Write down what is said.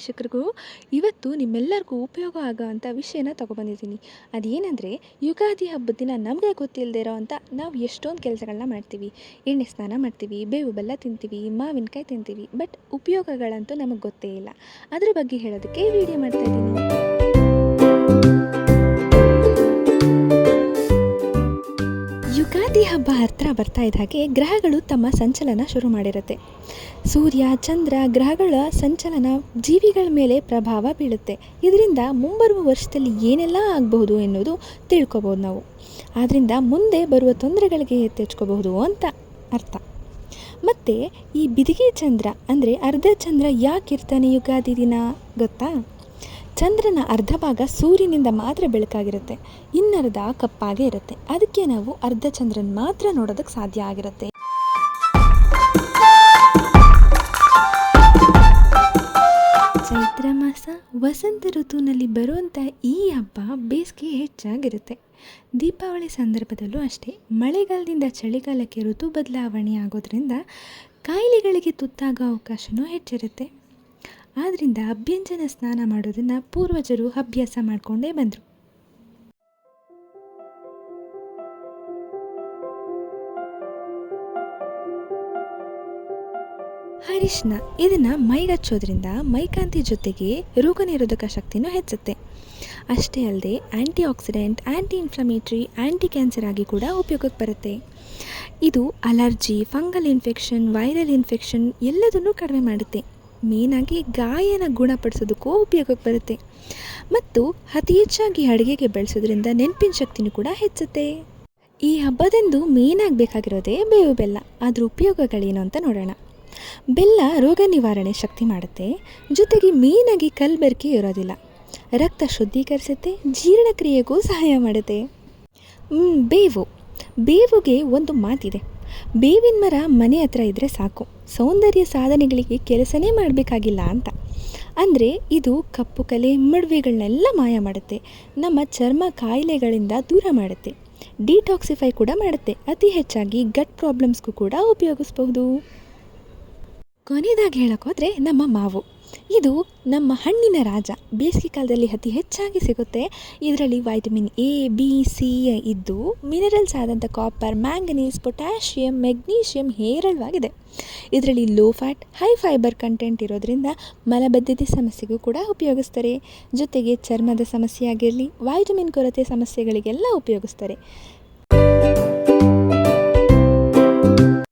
ವೀಕ್ಷಕರಿಗೂ ಇವತ್ತು ನಿಮ್ಮೆಲ್ಲರಿಗೂ ಉಪಯೋಗ ಆಗೋವಂಥ ವಿಷಯನ ತೊಗೊಬಂದಿದ್ದೀನಿ. ಅದೇನೆಂದರೆ, ಯುಗಾದಿ ಹಬ್ಬದ ದಿನ ನಮಗೆ ಗೊತ್ತಿಲ್ಲದೆ ಇರೋ ಅಂಥ ನಾವು ಎಷ್ಟೊಂದು ಕೆಲಸಗಳನ್ನ ಮಾಡ್ತೀವಿ. ಎಣ್ಣೆ ಸ್ನಾನ ಮಾಡ್ತೀವಿ, ಬೇವು ಬೆಲ್ಲ ತಿಂತೀವಿ, ಮಾವಿನಕಾಯಿ ತಿಂತೀವಿ, ಬಟ್ ಉಪಯೋಗಗಳಂತೂ ನಮಗೆ ಗೊತ್ತೇ ಇಲ್ಲ. ಅದ್ರ ಬಗ್ಗೆ ಹೇಳೋದಕ್ಕೆ ವಿಡಿಯೋ ಮಾಡ್ತಾ ಯುಗಾದಿ ಹಬ್ಬ ಹತ್ರ ಬರ್ತಾ ಇದ್ದ ಹಾಗೆ ಗ್ರಹಗಳು ತಮ್ಮ ಸಂಚಲನ ಶುರು ಮಾಡಿರುತ್ತೆ. ಸೂರ್ಯ, ಚಂದ್ರ ಗ್ರಹಗಳ ಸಂಚಲನ ಜೀವಿಗಳ ಮೇಲೆ ಪ್ರಭಾವ ಬೀಳುತ್ತೆ. ಇದರಿಂದ ಮುಂಬರುವ ವರ್ಷದಲ್ಲಿ ಏನೆಲ್ಲ ಆಗಬಹುದು ಎನ್ನುವುದು ತಿಳ್ಕೊಬೋದು ನಾವು. ಆದ್ದರಿಂದ ಮುಂದೆ ಬರುವ ತೊಂದರೆಗಳಿಗೆ ಎತ್ತೆಚ್ಕೋಬಹುದು ಅಂತ ಅರ್ಥ. ಮತ್ತು ಈ ಬಿದಿಗೆ ಚಂದ್ರ ಅಂದರೆ ಅರ್ಧ ಚಂದ್ರ ಯಾಕಿರ್ತಾನೆ ಯುಗಾದಿ ದಿನ ಗೊತ್ತಾ? ಚಂದ್ರನ ಅರ್ಧ ಭಾಗ ಸೂರ್ಯನಿಂದ ಮಾತ್ರ ಬೆಳಕಾಗಿರುತ್ತೆ. ಇನ್ನರ್ಧ ಕಪ್ಪಾಗೇ ಇರುತ್ತೆ. ಅದಕ್ಕೆ ನಾವು ಅರ್ಧ ಚಂದ್ರನ ಮಾತ್ರ ನೋಡೋದಕ್ಕೆ ಸಾಧ್ಯ ಆಗಿರುತ್ತೆ. ಚೈತ್ರ ಮಾಸ ವಸಂತ ಋತುವಿನಲ್ಲಿ ಬರುವಂಥ ಈ ಹಬ್ಬ ಬೇಸಿಗೆ ಹೆಚ್ಚಾಗಿರುತ್ತೆ. ದೀಪಾವಳಿ ಸಂದರ್ಭದಲ್ಲೂ ಅಷ್ಟೇ. ಮಳೆಗಾಲದಿಂದ ಚಳಿಗಾಲಕ್ಕೆ ಋತು ಬದಲಾವಣೆ ಆಗೋದ್ರಿಂದ ಕಾಯಿಲೆಗಳಿಗೆ ತುತ್ತಾಗೋ ಅವಕಾಶವೂ ಹೆಚ್ಚಿರುತ್ತೆ. ಆದ್ದರಿಂದ ಅಭ್ಯಂಜನ ಸ್ನಾನ ಮಾಡೋದನ್ನು ಪೂರ್ವಜರು ಅಭ್ಯಾಸ ಮಾಡಿಕೊಂಡೇ ಬಂದರು. ಅರಿಶಿನ ಇದನ್ನ ಮೈಗಚ್ಚೋದ್ರಿಂದ ಮೈಕಾಂತಿ ಜೊತೆಗೆ ರೋಗ ನಿರೋಧಕ ಶಕ್ತಿನೂ ಹೆಚ್ಚುತ್ತೆ. ಅಷ್ಟೇ ಅಲ್ಲದೆ antioxidant anti inflammatory anti cancer ಆಗಿ ಕೂಡ ಉಪಯೋಗಕ್ಕೆ ಬರುತ್ತೆ. ಇದು allergy, fungal infection, viral infection ಎಲ್ಲದನ್ನೂ ಕಡಿಮೆ ಮಾಡುತ್ತೆ. ಮೇನಾಗಿ ಗಾಯನ ಗುಣಪಡಿಸೋದಕ್ಕೂ ಉಪಯೋಗಕ್ಕೆ ಬರುತ್ತೆ. ಮತ್ತು ಅತಿ ಹೆಚ್ಚಾಗಿ ಅಡುಗೆಗೆ ಬೆಳೆಸೋದ್ರಿಂದ ನೆನಪಿನ ಶಕ್ತಿನೂ ಕೂಡ ಹೆಚ್ಚುತ್ತೆ. ಈ ಹಬ್ಬದಂದು ಮೇನಾಗಿ ಬೇಕಾಗಿರೋದೇ ಬೇವು ಬೆಲ್ಲ ಅದ್ರ ಉಪಯೋಗಗಳೇನು ಅಂತ ನೋಡೋಣ. ಬೆಲ್ಲ ರೋಗ ನಿವಾರಣೆ ಶಕ್ತಿ ಮಾಡುತ್ತೆ, ಜೊತೆಗೆ ಮೇನಾಗಿ ಕಲ್ಬೆರಕೆ ಇರೋದಿಲ್ಲ. ರಕ್ತ ಶುದ್ಧೀಕರಿಸುತ್ತೆ, ಜೀರ್ಣಕ್ರಿಯೆಗೂ ಸಹಾಯ ಮಾಡುತ್ತೆ. ಬೇವು. ಬೇವುಗೆ ಒಂದು ಮಾತಿದೆ. ಬೇವಿನ ಮರ ಮನೆ ಹತ್ರ ಇದ್ದರೆ ಸಾಕು. ಸೌಂದರ್ಯ ಸಾಧನೆಗಳಿಗೆ ಕೆಲಸನೇ ಮಾಡಬೇಕಾಗಿಲ್ಲ ಅಂತ. ಅಂದರೆ ಇದು ಕಪ್ಪು ಕಲೆ ಮಡುವೆಗಳನ್ನೆಲ್ಲ ಮಾಯ ಮಾಡುತ್ತೆ. ನಮ್ಮ ಚರ್ಮ ಕಾಯಿಲೆಗಳಿಂದ ದೂರ ಮಾಡುತ್ತೆ. ಡಿಟಾಕ್ಸಿಫೈ ಕೂಡ ಮಾಡುತ್ತೆ. ಅತಿ ಹೆಚ್ಚಾಗಿ ಗಟ್ ಪ್ರಾಬ್ಲಮ್ಸ್ಗೂ ಕೂಡ ಉಪಯೋಗಿಸ್ಬಹುದು. ಕೊನೆಯದಾಗಿ ಹೇಳೋಕ್ಕೋದ್ರೆ ನಮ್ಮ ಮಾವು. ಇದು ನಮ್ಮ ಹಣ್ಣಿನ ರಾಜ. ಬೇಸಿಗೆ ಕಾಲದಲ್ಲಿ ಅತಿ ಹೆಚ್ಚಾಗಿ ಸಿಗುತ್ತೆ. ಇದರಲ್ಲಿ ವೈಟಮಿನ್ ಎ ಬಿ ಸಿ ಇದ್ದು ಮಿನರಲ್ಸ್ ಆದಂಥ ಕಾಪರ್ ಮ್ಯಾಂಗನೀಸ್ ಪೊಟ್ಯಾಷಿಯಮ್ ಮೆಗ್ನೀಷಿಯಂ ಹೇರಳವಾಗಿದೆ. ಇದರಲ್ಲಿ low fat high fibre content ಇರೋದ್ರಿಂದ ಮಲಬದ್ಧತೆ ಸಮಸ್ಯೆಗೂ ಕೂಡ ಉಪಯೋಗಿಸ್ತಾರೆ. ಜೊತೆಗೆ ಚರ್ಮದ ಸಮಸ್ಯೆ ಆಗಿರಲಿ ವೈಟಮಿನ್ ಕೊರತೆ ಸಮಸ್ಯೆಗಳಿಗೆಲ್ಲ ಉಪಯೋಗಿಸ್ತಾರೆ.